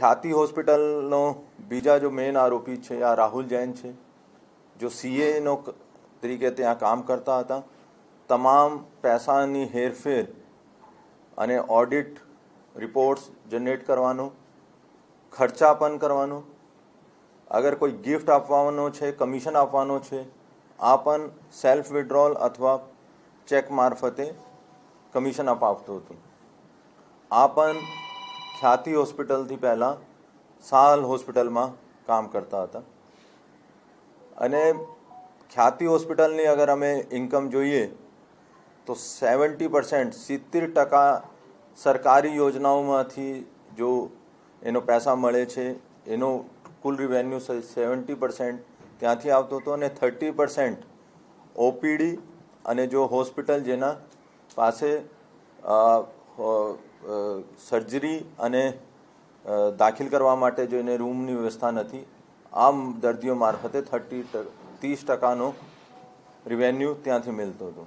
ખ્યાતિ હોસ્પિટલનો બીજા જો મેઇન આરોપી છે, આ રાહુલ જૈન છે, જો સીએનો તરીકે ત્યાં કામ કરતા હતા, તમામ પૈસાની હેરફેર અને ઓડિટ રિપોર્ટ્સ જનરેટ કરવાનો, ખર્ચા પણ કરવાનો, અગર કોઈ ગિફ્ટ આપવાનો છે કમિશન આપવાનો છે, આ પણ સેલ્ફ વિડ્રોલ અથવા ચેક મારફતે કમિશન અપાવતો હતો. આ પણ ખ્યાતિ હોસ્પિટલથી પહેલાં સાલ હોસ્પિટલમાં કામ કરતા હતા. અને ખ્યાતિ હોસ્પિટલની અગર અમે ઇન્કમ જોઈએ, તો સેવન્ટી પર્સન્ટ સિત્તેર ટકા સરકારી યોજનાઓમાંથી જો એનો પૈસા મળે છે, એનો કુલ રિવેન્યુ સેવન્ટી પર્સન્ટ ત્યાંથી આવતો હતો અને થર્ટી પર્સન્ટ ઓપીડી અને જો હોસ્પિટલ જેના પાસે સર્જરી અને દાખલ કરવા માટે જો એને રૂમની વ્યવસ્થા નથી, આમ દર્દીઓ મારફતે થર્ટી ત્રીસ ટકાનો રિવેન્યુ ત્યાંથી મળતો હતો.